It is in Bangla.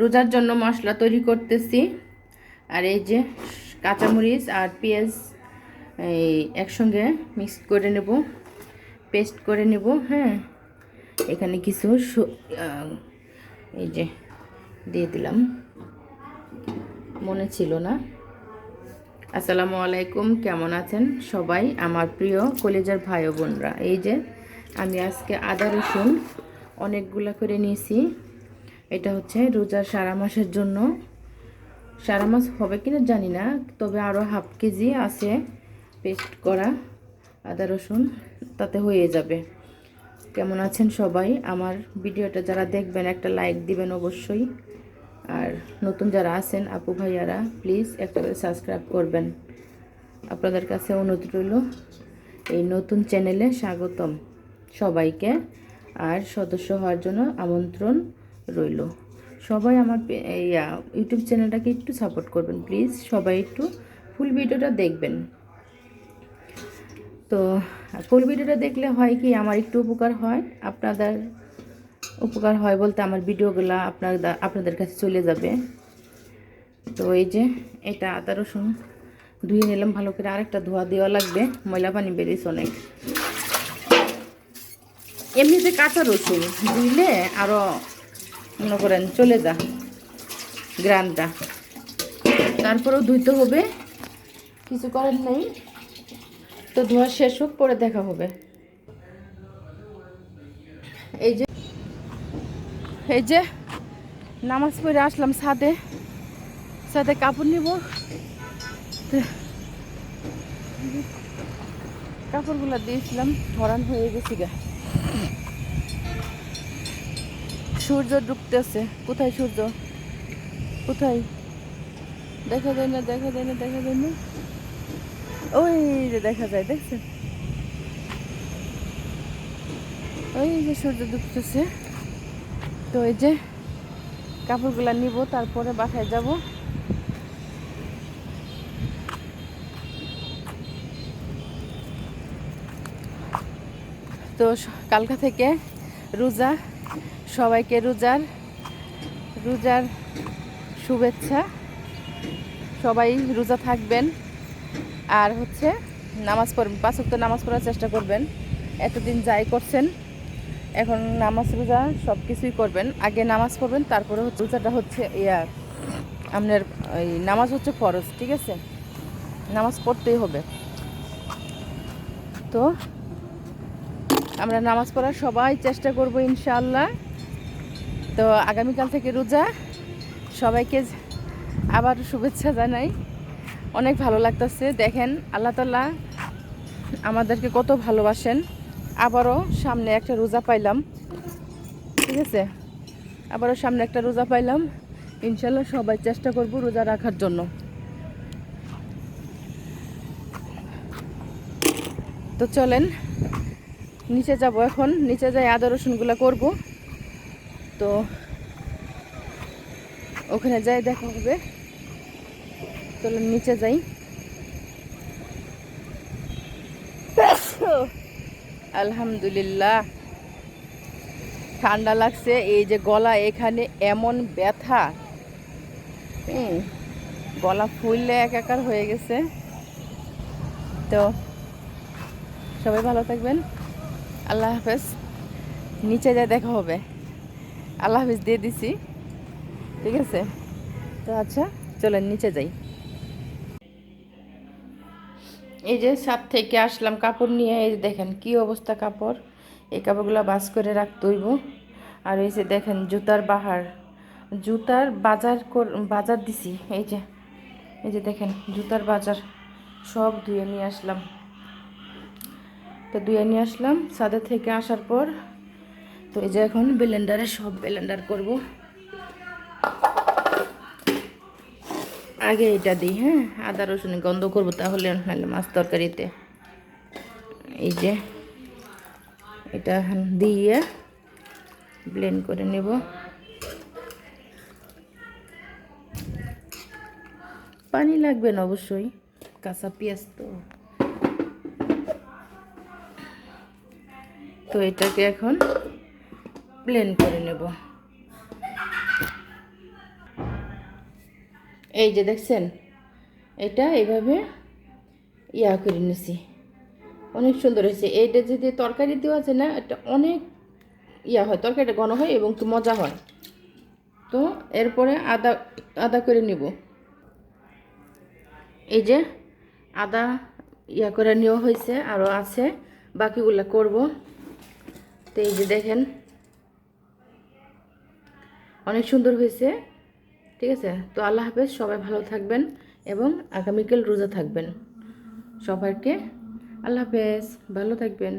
রোজার জন্য মশলা তৈরি করতেছি। আর এই যে কাঁচামরিচ আর পেঁয়াজ, এই একসঙ্গে মিক্স করে নেব পেস্ট করে নেব হ্যাঁ। এখানে কিছু এই যে দিয়ে দিলাম। মনে ছিল না। আসসালামু আলাইকুম, কেমন আছেন সবাই? আমার প্রিয় কলেজের ভাই বোনরা। এই যে আমি আজকে আদা রসুন অনেকগুলা করে নিয়েছি। এটা হচ্ছে রোজার সারা মাসের জন্য। সারা মাস হবে কিনা জানি না, তবে আরও হাফ কেজি আছে পেস্ট করা আদা, রসুন, তাতে হয়ে যাবে। কেমন আছেন সবাই? আমার ভিডিওটা যারা দেখবেন একটা লাইক দিবেন অবশ্যই। আর নতুন যারা আছেন, আপু ভাইয়ারা প্লিজ একটা করে সাবস্ক্রাইব করবেন। আপনাদের কাছে অনুরোধ রইল, এই নতুন চ্যানেলে স্বাগতম সবাইকে। আর সদস্য হওয়ার জন্য আমন্ত্রণ রইল। সবাই আমার ইউটিউব চ্যানেলটাকে একটু সাপোর্ট করবেন প্লিজ সবাই একটু ফুল ভিডিওটা দেখবেন। তো ফুল ভিডিওটা দেখলে হয় কি, আমার একটু উপকার হয়, আপনাদের উপকার হয় বলতে আমার ভিডিওগুলো আপনার আপনাদের কাছে চলে যাবে। তো এই যে, এটা আদা রসুন ধুয়ে নিলাম, ভালো করে আরেকটা ধোয়া দেওয়া লাগবে, ময়লা পানি বেরিয়েছে অনেক। এমনিতে কাঁচা রসুন ধুইলে আরও মনে করেন, চলে যা গ্রানটা তারপরেও ধুইতে হবে, কিছু করার নেই। তো ধোয়া শেষ হোক, পরে দেখা হবে। এই যে এই যে নামাজ পড়ে আসলাম ছাদে। ছাদে কাপড় নিব। কাপড়গুলো দিয়েছিলাম, ধরান হয়ে গেছি গা। সূর্য ডুবতেছে। কোথায় সূর্য? কোথায়? দেখা যায় না, দেখা যায় না, দেখা যায় না। ওই যে দেখা যায়, দেখছেন? ওই যে সূর্য ডুবতেছে। তো ওই যে কাপড়গুলো নিব, তারপরে বাসায় যাব। তো কালকা থেকে রোজা সবাইকে রোজার রোজার শুভেচ্ছা। সবাই রোজা থাকবেন আর হচ্ছে নামাজ পড়বেন পাঁচ নামাজ পড়ার চেষ্টা করবেন। এতদিন যাই করছেন, এখন নামাজ রোজা সব কিছুই করবেন। আগে নামাজ পড়বেন, তারপরে হচ্ছে রোজাটা হচ্ছে ইয়া, আপনার এই নামাজ হচ্ছে ফরজ, ঠিক আছে? নামাজ পড়তেই হবে। তো আমরা নামাজ পড়ার সবাই চেষ্টা করব ইনশাল্লাহ তো আগামীকাল থেকে রোজা। সবাইকে আবার শুভেচ্ছা জানাই। অনেক ভালো লাগতেছে। দেখেন, আল্লাহ তাল্লাহ আমাদেরকে কত ভালোবাসেন। আবারও সামনে একটা রোজা পাইলাম। ঠিক আছে? আবারও সামনে একটা রোজা পাইলাম। ইনশাল্লাহ সবাই চেষ্টা করব রোজা রাখার জন্য। তো চলেন নিচে যাব এখন। নিচে যাই আদা, রসুনগুলো করব। তো ওখানে যাই দেখা হবে। চলেন নিচে যাই। আলহামদুলিল্লাহ। ঠান্ডা লাগছে। এই যে গলা, এখানে এমন ব্যথা। গলা ফুললে একাকার হয়ে গেছে। তো সবাই ভালো থাকবেন। আল্লাহ হাফেজ। নিচে যায় দেখা হবে। আল্লাহ হাফেজ দিয়ে দিছি। ঠিক আছে? তো আচ্ছা চলেন, নিচে যাই। এই যে সাত থেকে আসলাম কাপড় নিয়ে, এই যে দেখেন কি অবস্থা কাপড়। এই কাপড়গুলো বাস করে রাখতে হইব। আর এই যে দেখেন জুতার বাহার। জুতার বাজার কর- বাজার দিছি, এই যে। এই যে দেখেন, জুতার বাজার। সব ধুয়ে নিয়ে আসলাম। তো দুয়ে নিয়ে আসলাম। ছাদের থেকে আসার পর তো এই যে এখন ব্লেন্ডারে সব ব্লেন্ডার করব। আগে এটা দিই হ্যাঁ? আদা, রসুন গন্ধ করব তাহলে নাহলে মাছ তরকারিতে। এই যে এটা দিয়ে ব্লেন্ড করে নেব। পানি লাগবে না অবশ্যই। কাঁচা পেঁয়াজ তো। তো এটাকে এখন প্লেন করে নেব। এই যে দেখছেন, এটা এইভাবে ইয়া করে নিছি। অনেক সুন্দর হয়েছে। এইটা যদি তরকারি দেওয়া আছে না, এটা অনেক ইয়া হয়। তরকারিটা ঘন হয় এবং মজা হয়। তো এরপরে আদা আদা করে নিব। এই যে আদা ইয়া করে নেওয়া হয়েছে, আরও আছে। বাকিগুলো করব। তো এই যে দেখেন, অনেক সুন্দর হয়েছে, ঠিক আছে? তো আল্লাহ হাফেজ, সবাই ভালো থাকবেন এবং আগামীকাল রোজা থাকবেন। সবাইকে আল্লাহ হাফেজ, ভালো থাকবেন।